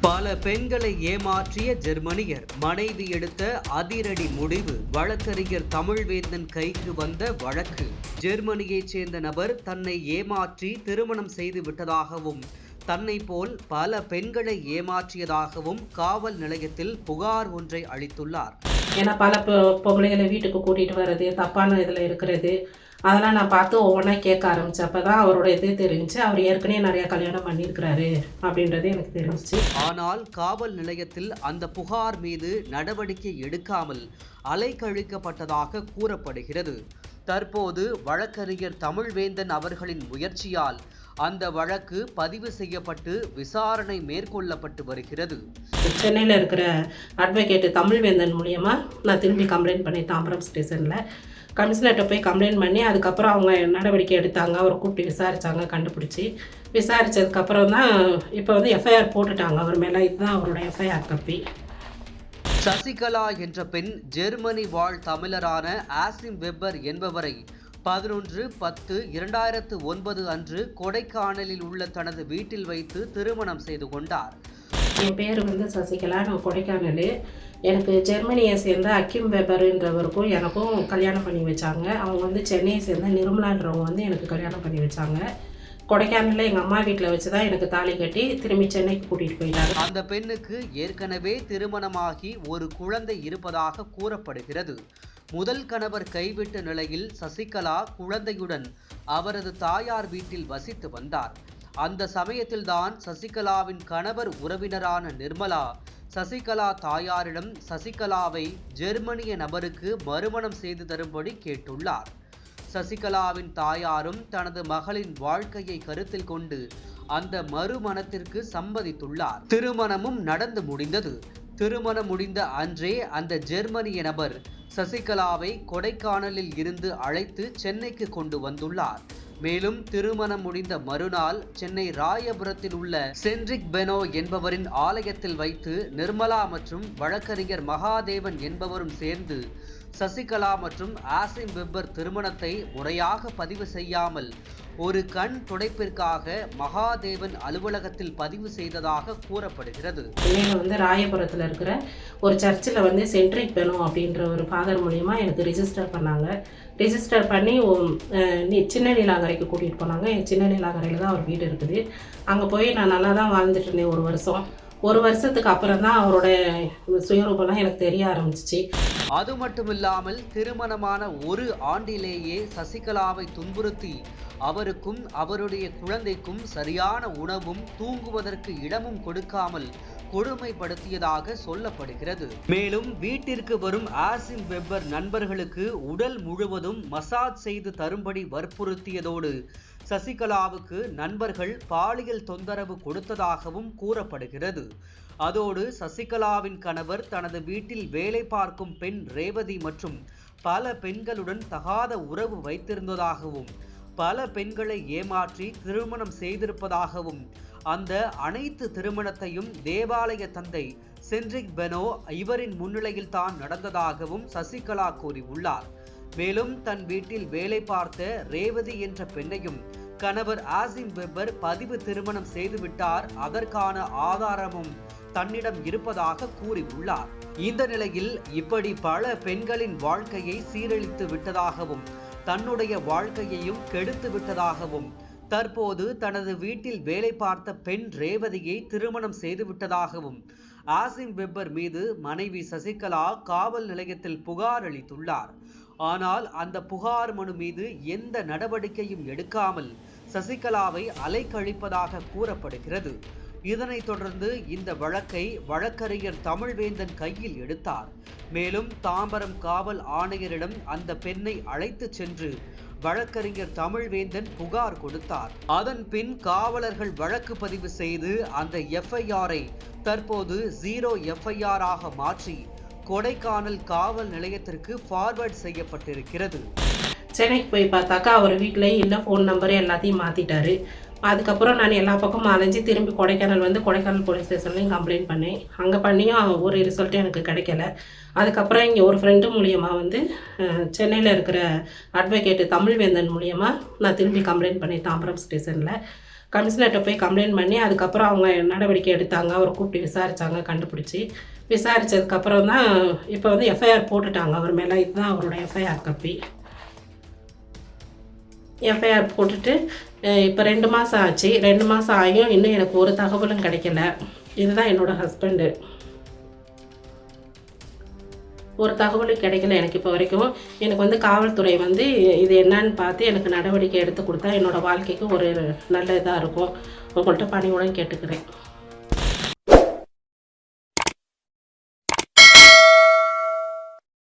பல பெண்களை ஏமாற்றிய ஜெர்மனியர் மனைவி எடுத்த அதிரடி முடிவு. வழக்கறிஞர் தமிழ்வேந்தன் கைக்கு வந்த வழக்கு. ஜெர்மனியைச் சேர்ந்த நபர் தன்னை ஏமாற்றி திருமணம் செய்து விட்டதாகவும் தன்னை போல் பல பெண்களை ஏமாற்றியதாகவும் காவல் நிலையத்தில் புகார் ஒன்றை அளித்துள்ளார். ஏன்னா பல பொ- பொம்பளைகளை வீட்டுக்கு கூட்டிட்டு வர்றது தப்பான இதில் இருக்கிறது அதெல்லாம் நான் பார்த்து ஒவ்வொன்றா கேட்க ஆரம்பிச்சப்ப தான் அவரோட இது தெரிஞ்சு அவர் ஏற்கனவே நிறையா கல்யாணம் பண்ணியிருக்கிறாரு அப்படின்றது எனக்கு தெரிஞ்சிச்சு. ஆனால் காவல் நிலையத்தில் அந்த புகார் மீது நடவடிக்கை எடுக்காமல் அலைக்கழிக்கப்பட்டதாக கூறப்படுகிறது. தற்போது வழக்கறிஞர் தமிழ்வேந்தன் அவர்களின் முயற்சியால் அந்த வழக்கு பதிவு செய்யப்பட்டு விசாரணை மேற்கொள்ளப்பட்டு வருகிறது. சென்னையில் இருக்கிற அட்வொகேட்டு தமிழ்வேந்தன் மூலியமாக நான் திரும்பி கம்ப்ளைண்ட் பண்ணி தாம்பரம் ஸ்டேஷனில் கமிஷனர்கிட்ட போய் கம்ப்ளைண்ட் பண்ணி அதுக்கப்புறம் அவங்க நடவடிக்கை எடுத்தாங்க. அவரை கூப்பிட்டு விசாரித்தாங்க கண்டுபிடிச்சி. விசாரித்ததுக்கப்புறம் தான் இப்போ வந்து எஃப்ஐஆர் போட்டுட்டாங்க அவர் மேலே. இதுதான் அவரோட எஃப்ஐஆர் தப்பி. சசிகலா என்ற பெண் ஜெர்மனி வாழ் தமிழரான ஆசிம் வெப்பர் என்பவரை பதினொன்று பத்து இரண்டாயிரத்து ஒன்பது அன்று கொடைக்கானலில் உள்ள தனது வீட்டில் வைத்து திருமணம் செய்து கொண்டார். என் பேர் வந்து சசிகலா நான் கொடைக்கானல். எனக்கு ஜெர்மனியை சேர்ந்த அக்கிம் வெபருன்றவருக்கும் எனக்கும் கல்யாணம் பண்ணி வச்சாங்க. அவங்க வந்து சென்னையை சேர்ந்த நிர்மலான்றவங்க வந்து எனக்கு கல்யாணம் பண்ணி வச்சாங்க. கொடைக்கானலில் எங்கள் அம்மா வீட்டில் வச்சு தான் எனக்கு தாலி கட்டி திரும்பி சென்னைக்கு கூட்டிகிட்டு போயிட்டாங்க. அந்த பெண்ணுக்கு ஏற்கனவே திருமணமாகி ஒரு குழந்தை இருப்பதாக கூறப்படுகிறது. முதல் கணவர் கைவிட்ட நிலையில் சசிகலா குழந்தையுடன் அவரது தாயார் வீட்டில் வசித்து வந்தார். அந்த சமயத்தில்தான் சசிகலாவின் கணவர் உறவினரான நிர்மலா சசிகலா தாயாரிடம் சசிகலாவை ஜெர்மனிய நபருக்கு மறுமணம் செய்து தரும்படி கேட்டுள்ளார். சசிகலாவின் தாயாரும் தனது மகளின் வாழ்க்கையை கருத்தில் கொண்டு அந்த மறுமணத்திற்கு சம்மதித்துள்ளார். திருமணமும் நடந்து முடிந்தது. திருமணம் முடிந்த அன்றே அந்த ஜெர்மனிய நபர் சசிகலாவை கொடைக்கானலில் இருந்து அழைத்து சென்னைக்கு கொண்டு வந்துள்ளார். மேலும் திருமணம் முடிந்த மறுநாள் சென்னை ராயபுரத்தில் உள்ள சென்ட்ரிக் பெனோ என்பவரின் ஆலயத்தில் வைத்து நிர்மலா மற்றும் வழக்கறிஞர் மகாதேவன் என்பவரும் சேர்ந்து சசிகலா மற்றும் ஆசிம் வெப்பர் திருமணத்தை முறையாக பதிவு செய்யாமல் ஒரு கண் துடைப்பிற்காக மகாதேவன் அலுவலகத்தில் பதிவு செய்ததாக கூறப்படுகிறது. சென்னையில் வந்து ராயபுரத்தில் இருக்கிற ஒரு சர்ச்சில் வந்து சென்ட்ரிக் பெனும் அப்படின்ற ஒரு ஃபாதர் மூலியமாக எனக்கு ரிஜிஸ்டர் பண்ணாங்க. ரிஜிஸ்டர் பண்ணி நீ- சின்ன நீலாங்கரைக்கு கூட்டிகிட்டு போனாங்க. என் சின்ன நீலாங்கரையில் தான் அவர் வீடு இருக்குது. அங்கே போய் நான் நல்லா தான் வாழ்ந்துட்டு இருந்தேன் ஒரு வருஷம். ஒரு வருஷத்துக்கு அப்புறம் தான் அவரோட சுயரூபம்லாம் எனக்கு தெரிய ஆரம்பிச்சிச்சு. அது மட்டுமில்லாமல் திருமணமான ஒரு ஆண்டிலேயே சசிகலாவை துன்புறுத்தி அவருக்கும் அவருடைய குழந்தைக்கும் சரியான உணவும் தூங்குவதற்கு இடமும் கொடுக்காமல் கொடுமைப்படுத்தியதாக சொல்லப்படுகிறது. மேலும் வீட்டிற்கு வரும் ஆசிம் வெப்பர் நண்பர்களுக்கு உடல் முழுவதும் மசாஜ் செய்து தரும்படி வற்புறுத்தியதோடு சசிகலாவுக்கு நண்பர்கள் பாலியல் தொந்தரவு கொடுத்ததாகவும் கூறப்படுகிறது. அதோடு சசிகலாவின் கணவர் தனது வீட்டில் வேலை பார்க்கும் பெண் ரேவதி மற்றும் பல பெண்களுடன் தகாத உறவு வைத்திருந்ததாகவும் பல பெண்களை ஏமாற்றி திருமணம் செய்திருப்பதாகவும் அந்த அனைத்து திருமணத்தையும் தேவாலய தந்தை சென்ட்ரிக் பெனோ இவரின் முன்னிலையில் தான் நடந்ததாகவும் சசிகலா கூறியுள்ளார். மேலும் தன் வீட்டில் வேலை பார்த்த ரேவதி என்ற பெண்ணையும் கணவர் ஆசிம் வெப்பர் பதிவு திருமணம் செய்துவிட்டார். அதற்கான ஆதாரமும் தன்னிடம் இருப்பதாக கூறியுள்ளார். இந்த நிலையில் இப்படி பல பெண்களின் வாழ்க்கையை சீரழித்து விட்டதாகவும் தன்னுடைய வாழ்க்கையையும் கெடுத்து விட்டதாகவும் தற்போது தனது வீட்டில் வேலை பார்த்த பெண் ரேவதியை திருமணம் செய்துவிட்டதாகவும் ஆசிம் வெப்பர் மீது மனைவி சசிகலா காவல் நிலையத்தில் புகார் அளித்துள்ளார். ஆனால் அந்த புகார் மனு மீது எந்த நடவடிக்கையும் எடுக்காமல் சசிகலாவை அலைக்கழிப்பதாக கூறப்படுகிறது. இதனைத் தொடர்ந்து இந்த வழக்கை வழக்கறிஞர் தமிழ்வேந்தன் கையில் எடுத்தார். மேலும் தாம்பரம் காவல் ஆணையரிடம் அந்த பெண்ணை அழைத்துச் சென்று வழக்கறிஞர் தமிழ்வேந்தன் புகார் கொடுத்தார். அதன் பின் காவலர்கள் வழக்கு பதிவு செய்து அந்த எஃப்ஐஆரை தற்போது ஜீரோ எஃப்ஐஆராக மாற்றி கொடைக்கானல் காவல் நிலையத்திற்கு ஃபார்வர்ட் செய்யப்பட்டிருக்கிறது. சென்னைக்கு போய் பார்த்தாக்கா அவர் வீட்டில் இல்லை ஃபோன் நம்பர் எல்லாத்தையும் மாற்றிட்டாரு அதுக்கப்புறம் நான் எல்லா பக்கமும் அலைஞ்சு திரும்பி கொடைக்கானல் வந்து கொடைக்கானல் போலீஸ் ஸ்டேஷன்லையும் கம்ப்ளைண்ட் பண்ணேன். அங்கே பண்ணியும் ஒரு ரிசல்ட்டும் எனக்கு கிடைக்கல. அதுக்கப்புறம் இங்கே ஒரு ஃப்ரெண்டு மூலியமாக வந்து சென்னையில் இருக்கிற அட்வொகேட்டு தமிழ்வேந்தன் மூலியமாக நான் திரும்பி கம்ப்ளைண்ட் பண்ணேன் தாம்பரம் ஸ்டேஷனில் கமிஷனர்கிட்ட போய் கம்ப்ளைண்ட் பண்ணி அதுக்கப்புறம் அவங்க நடவடிக்கை எடுத்தாங்க. அவர் கூப்பிட்டு விசாரித்தாங்க கண்டுபிடிச்சி. விசாரித்ததுக்கப்புறம் தான் இப்போ வந்து எஃப்ஐஆர் போட்டுட்டாங்க. அவர் மேலே இதுதான் அவரோட எஃப்ஐஆர் கப்பி. எஃப்ஐஆர் போட்டுட்டு இப்போ ரெண்டு மாதம் ஆச்சு. ரெண்டு மாதம் ஆகியும் இன்னும் எனக்கு ஒரு தகவலும் கிடைக்கல. இதுதான் என்னோடய ஹஸ்பண்டு ஒரு தகவலும் கிடைக்கல எனக்கு இப்போ வரைக்கும். எனக்கு வந்து காவல்துறை வந்து இது என்னன்னு பார்த்து எனக்கு நடவடிக்கை எடுத்து கொடுத்தா என்னோடய வாழ்க்கைக்கு ஒரு நல்ல இதாக இருக்கும். உங்கள்கிட்ட பணிவுடன் கேட்டுக்கிறேன்.